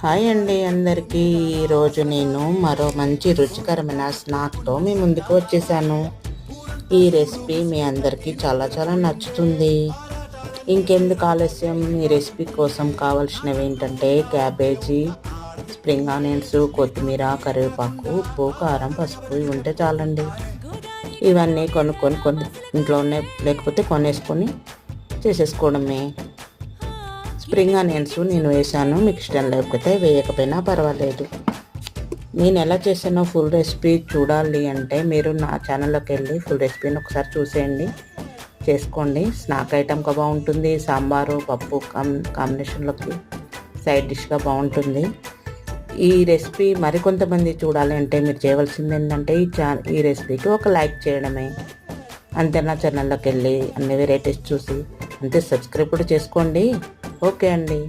Hi అండి అందరికీ. ఈరోజు నేను మరో మంచి రుచికరమైన స్నాక్తో మీ ముందుకు వచ్చేసాను. ఈ రెసిపీ మీ అందరికీ చాలా చాలా నచ్చుతుంది. ఇంకెందుకు ఆలస్యం? ఈ రెసిపీ కోసం కావాల్సినవి ఏంటంటే క్యాబేజీ స్ప్రింగ్ ఆనియన్స్ కొత్తిమీర కరివేపాకు ఉప్పు కారం పసుపు ఇవి ఉంటే చాలండి. ఇవన్నీ కొనుక్కొని కొన్ని ఇంట్లోనే లేకపోతే కొనేసుకొని చేసేసుకోవడమే. స్ప్రింగ్ ఆనియన్స్ నేను వేసాను మీకు ఇష్టం లేకపోతే వేయకపోయినా పర్వాలేదు. నేను ఎలా చేసానో ఫుల్ రెసిపీ చూడాలి అంటే మీరు నా ఛానల్లోకి వెళ్ళి ఫుల్ రెసిపీని ఒకసారి చూసేయండి చేసుకోండి. స్నాక్ ఐటమ్గా బాగుంటుంది సాంబారు పప్పు కాం కాంబినేషన్లోకి సైడ్ డిష్గా బాగుంటుంది. ఈ రెసిపీ మరికొంతమంది చూడాలి అంటే మీరు చేయవలసింది ఏంటంటే ఈ ఛా ఈ రెసిపీకి ఒక లైక్ చేయడమే. అంతే నా ఛానల్లోకి వెళ్ళి అన్ని వెరైటీస్ చూసి అంతే సబ్స్క్రైబ్ కూడా చేసుకోండి. ఓకే అండి.